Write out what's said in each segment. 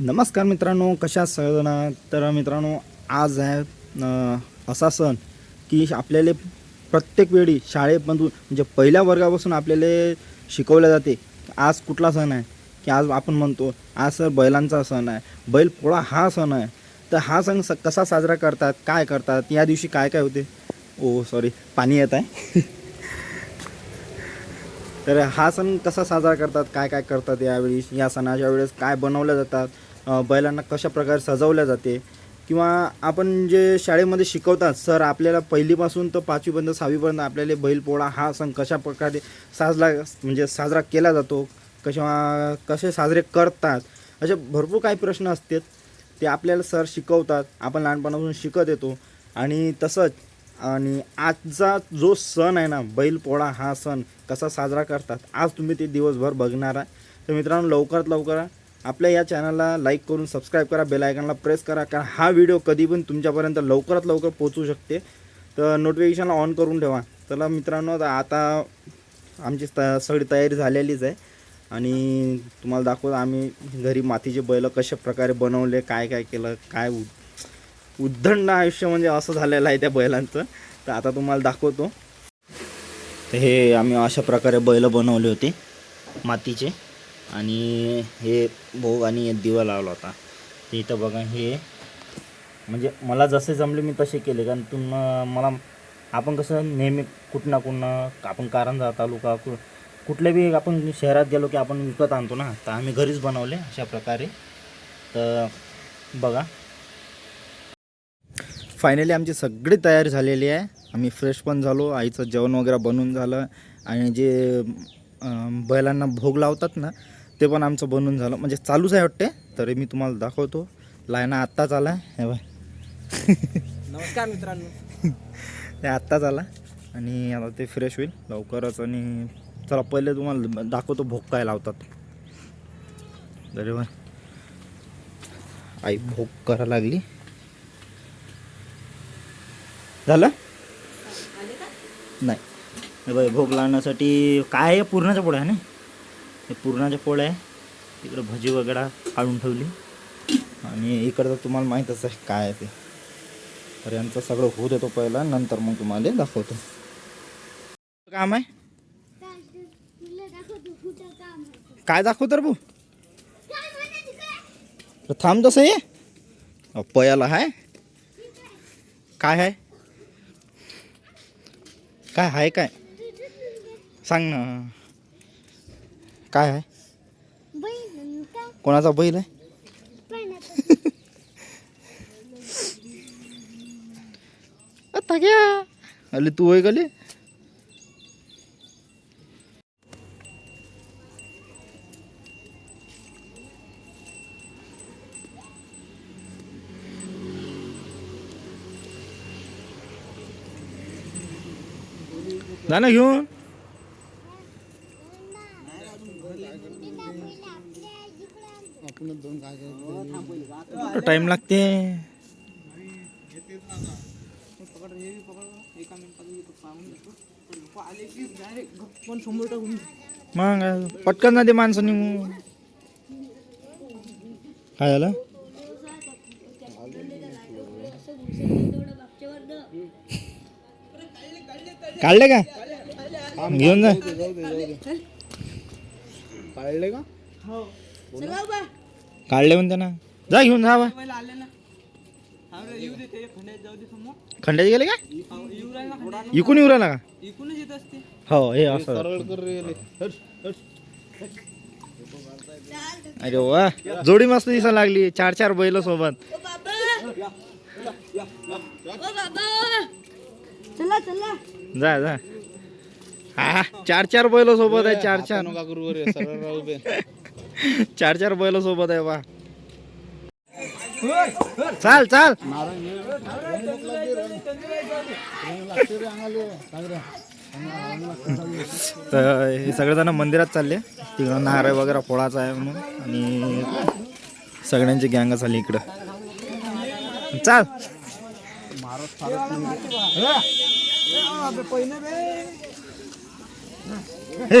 नमस्कार मित्रांनो कशा सगळं तर मित्रांनो आज आहे असा सण की आपल्याला प्रत्येक वेळी शाळेमधून म्हणजे पहिल्या वर्गापासून आपल्याला शिकवलं जाते आज कुठला सण आहे की आज आपण म्हणतो आज सर बैलांचा सण आहे बैलपोळा हा सण आहे. तर हा सण स कसा साजरा करतात काय करतात या दिवशी काय काय होते? ओ सॉरी पाणी येत आहे. तर हा सण कसा साजरा करतात काय काय करतात यावेळी या सणाच्या वेळेस काय बनवल्या जातात बैलांना कशा प्रकारे सजवल्या जाते किंवा आपण जे शाळेमध्ये शिकवतात सर आपल्याला पहिलीपासून तर पाचवीपर्यंत सहावीपर्यंत आपल्याला बैलपोळा हा सण कशा प्रकारे साजला म्हणजे साजरा केला जातो कशा कसे साजरे करतात असे भरपूर काही प्रश्न असतात. ते आपल्याला सर शिकवतात आपण लहानपणापासून शिकत येतो. आणि तसंच आणि आजचा जो सण आहे ना बैलपोळा हा सण कसा साजरा करतात आज तुम्ही ते दिवसभर बघणार आहे. तर मित्रांनो लवकरात लवकर आपल्या या चॅनलला लाईक करून सबस्क्राईब करा बेल प्रेस करा कारण हा व्हिडिओ कधी पण तुमच्यापर्यंत लवकरात लवकर पोचू शकते. तर नोटिफिकेशनला ऑन करून ठेवा. चला मित्रांनो आता- आता आमची त सगळी तयारी झालेलीच आहे. आणि तुम्हाला दाखवतो आम्ही घरी मातीचे बैल कशा प्रकारे बनवले काय काय केलं काय उ- उद्दंड आयुष्य म्हणजे असं झालेलं आहे त्या बैलांचं. तर आता तुम्हाला दाखवतो. तर हे आम्ही अशा प्रकारे बैल बनवले होते मातीचे. आणि हे भोग आणि दिवा लावला होता. ते इथं बघा हे म्हणजे मला जसे जमले मी तसे केले. कारण तुम मला आपण कसं नेहमी कुठं ना कुठं आपण कारंजा तालुका कु कुठल्या बी आपण शहरात गेलो की आपण विकत आणतो ना तर आम्ही घरीच बनवले अशा प्रकारे. तर बघा. फायनली आमची सगळी तयारी झालेली आहे. आम्ही फ्रेश पण झालो आईचं जेवण वगैरे बनवून झालं. आणि जे बैलांना भोग लावतात ना ते पण आमचं बनवून झालं. म्हणजे चालूच आहे वाटते तरी मी तुम्हाला दाखवतो. लायना आत्ताच आला हे बाय नमस्कार मित्रांनो. ते आत्ताच आला. आणि आता ते फ्रेश होईल लवकरच. आणि चला पहिले तुम्हाला दाखवतो भोग काय लावतात. तरी बा आई भोग करा लागली. झालं? नाही. हे बाई भोग लावण्यासाठी काय आहे? पुरणाच्या पोळ्या आहे ना? हे पुरणाच्या पोळ्या आहे. तिकडं भजी वगैरे काढून ठेवली. आणि इकडचं तुम्हाला माहीतच आहे काय आहे ते. तर यांचं सगळं होऊ देतो पहिला नंतर मग तुम्हाला दाखवतो. काम आहे? काय दाखवतो तर भाऊ? थांब तसं ये. पयाला हाय. काय आहे काय आहे काय? सांग ना. काय आहे? कोणाचा बैल आहे? आता घ्या. अले तू होय गले? जा ना घेऊन. टाइम लागते. मग पटकन ना ते माणसं निघून. काय झालं? काढले का? घेऊन जा. काढले का? काढले म्हणते ना. जा घेऊन जा बा. खंड्यात जाऊ दे समोर खंड्यात गेले का. इकून येऊ राहिला का? इकूनच येत असते हो हे असं. अरे वा. जोडी मस्त दिसायला लागली. चार चार बैल सोबत. चला चला जा जा. हा चार चार बैल सोबत आहे चार चार. चार चार बैल सोबत आहे बा चाल चाल. तर हे सगळेजण मंदिरात चालले. तिकडं नारळ वगैरे फोळाचा आहे म्हणून आणि सगळ्यांची गँग चालली इकडं. चाल. हे.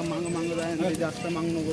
मांग मांग जाय जास्त मांग नको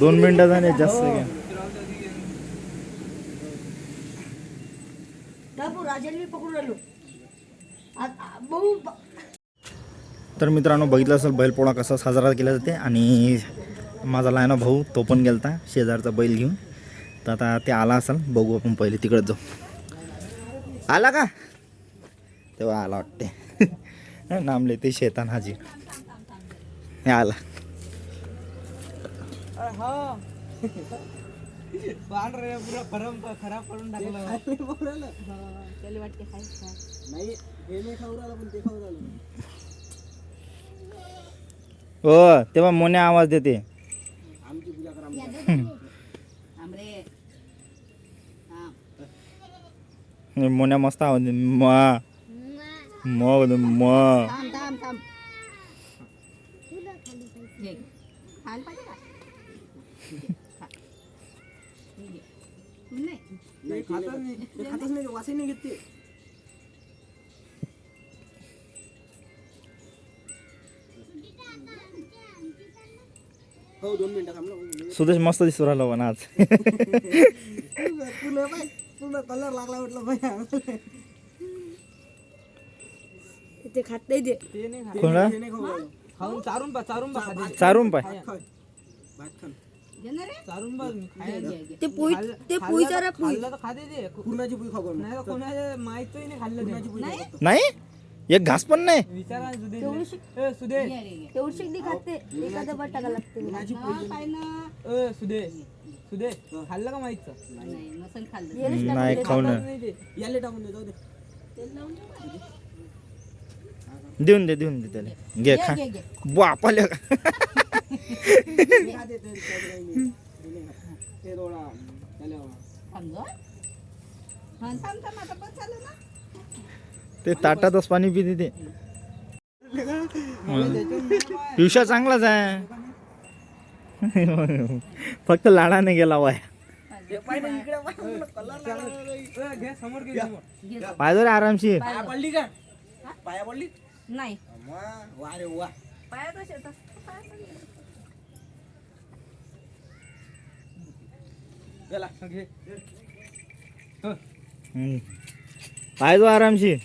दोन मिनिटं झाले जास्त घ्या. पकडून आलो. तर मित्रांनो बघितलं असेल बैलपोळा कसा साजरा केला जाते आणि माझा लायना भाऊ तो पण गेलता शेजारचा बैल घेऊन. तर आता ते आला असेल बघू आपण पहिले तिकडे जाऊ. आला का? तेव्हा आला वाटते नामले ते शेतान हाजी हे आला. हा. पांढरे पुरा खरम खराब करून टाकलं त्याला वाटते हाय काय. नाही हे नाही खाऊ राहिलं पण ते खाऊ राहिलं हो तेव्हा मोने आवाज देते आमची पूजा करा आमरे हा. मोन्या मस्त आवाज देते मा मग म थांब थांब थांब घे. खायला पाहिजे का खा. हे घे. नाही. नाही खातच नाही ते खातच नाही वासही नाही घेत ते. हो दोन मिनिटं थांबलं सुदेश मस्त दिसू राहिला पण आज. पुन्हा कलर लागला म्हटलं बाय ते खात नाही ते. ते नाही खा- कोणा? ते नाही खाऊ राहिलो. खाऊन चारून पा चारून पा चारून पाय भात चारून पा ते पोळी ते पोळीचा रे पोळी खाल्लं तर खाते ते. पूर्णाची पोळी खाऊ नाही तर कोणाच्या माहितही नाही खाल्लं पूर्णाची पोळी नाही? एक घास पण नाही? विचारा सुदेश ए सुदेश. तेवढी शेगडी खाते? एखादा बट टाका लागते ए सुदेश. खाल्लं का माहितचं नाही याले टाकून दे जाऊ दे. देऊन दे देऊन दे त्याला. घे खा. बापाल्या ते थोडा त्याला. ते ताटातच पाणी पिते ते. पिवशा चांगलाच आहे. फक्त लाडाने गेला वाय. पाहिजे रे आरामशीर पाया पडली का पाया पडली नाही वा रे वा गेला घे हम्म. पाहिजे आरामशीर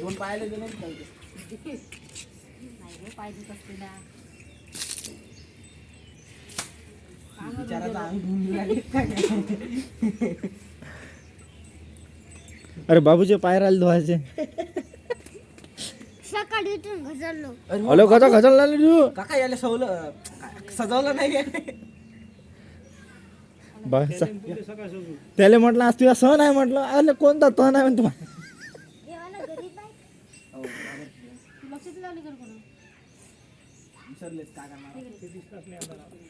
दोन पायाला गेले. अरे बाबूचे पाय राहिले धुवायचे. सकाळी उठून घसरलो. हॅलो कसा खचल लागली तू? काका याला सवलं सजवलं नाही त्याला म्हटलं आज तुझा सण आहे म्हटलं अरे कोणता सण आहे म्हणतो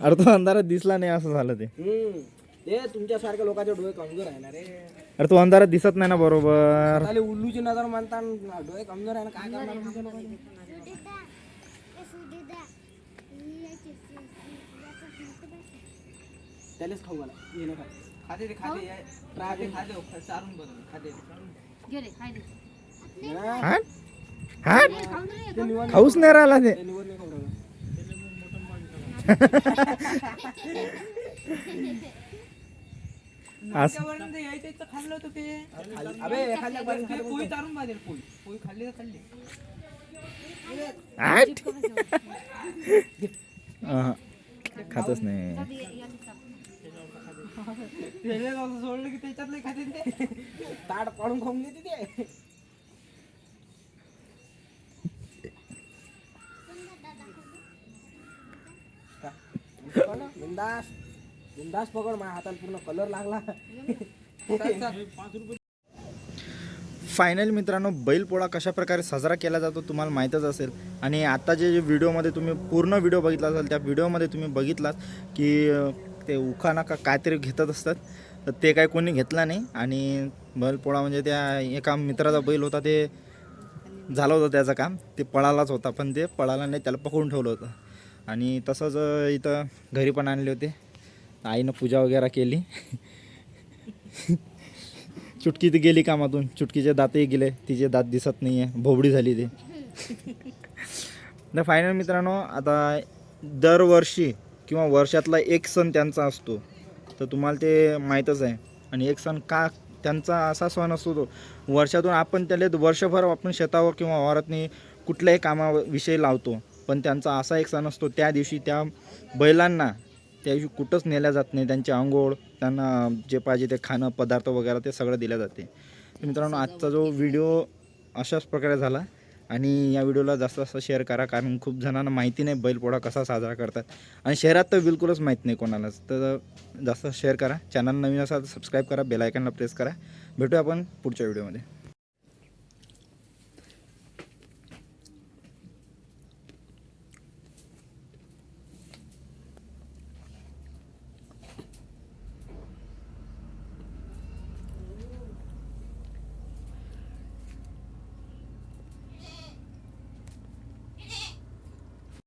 अरे तो अंधारात दिसला नाही असं झालं ते तुमच्यासारख्या लोकांचे डोळे कमजोर आहे ना रे अरे तो अंधारात दिसत नाही ना बरोबर उल्लूची नजर म्हणता डोळे कमजोर आहे ना काय करणार तुमच्या लोकांचे? सुदिता ए सुदिता ही याची सी- सी- याचा स्मृती बस. त्यालाच खाऊ घाला. ये नका. खाते ते खाते. ट्राय खाते. चारून बघ खाते हाट हाट खाऊच नाही राहिला ते. ते निवड नाही खाऊ राहिला. असं. खाल्लं होतं ते. अबे एखाद्या बारीत खाली पोळी चारून पाहिजे पोळी. पोळी खाल्ली तर खाल्ली. अहं. खातच नाही. असं सोडलं की त्याच्यातलं खाते ते. ताट पाडून खाऊन घेते ते. बिंदास बिंदास पकड माझ्या हाताला पूर्ण कलर लागला. फायनल मित्रांनो बैलपोळा कशा प्रकारे साजरा केला जातो तुम्हाला माहीतच असेल. आणि आता जे व्हिडिओमध्ये तुम्ही पूर्ण व्हिडिओ बघितला असेल त्या व्हिडिओमध्ये तुम्ही बघितलात की ते उखाणा का काहीतरी घेतत असतात. तर ते काय कोणी घेतला नाही. आणि बैलपोळा म्हणजे त्या एका मित्राचा बैल होता ते झालं होतं त्याचं काम. ते पळालाच होता पण ते पळाला नाही त्याला पकडून ठेवलं होतं. आणि तसंच इथं घरी पण आणले होते. आईनं पूजा वगैरे केली. चुटकी ती गेली कामातून. चुटकीचे दातही गेले. तिचे दात दिसत नाही आहे भोबडी झाली ते. तर फायनल मित्रांनो आता दरवर्षी किंवा वर्षातला एक सण त्यांचा असतो. तर तुम्हाला ते माहीतच आहे. आणि एक सण का त्यांचा असा सण असतो तो वर्षातून आपण त्याला वर्षभर आपण शेतावर किंवा वावरातनी कुठल्याही कामाविषयी लावतो. पण त्यांचा असा एक सण असतो त्या दिवशी त्या बैलांना त्या दिवशी कुठंच नेल्या जात नाही. त्यांची आंघोळ त्यांना जे पाहिजे ते खाणं पदार्थ वगैरे ते सगळं दिलं जाते. मित्रांनो आजचा जो व्हिडिओ अशाच प्रकारे झाला. आणि या व्हिडिओला जास्त जास्त शेअर करा कारण खूप जणांना माहिती नाही बैलपोळा कसा साजरा करतात. आणि शहरात तर बिलकुलच माहीत नाही कोणालाच. तर जास्त शेअर करा. चॅनल नवीन असाल तर सबस्क्राईब करा बेलायकनला प्रेस करा. भेटूया आपण पुढच्या व्हिडिओमध्ये.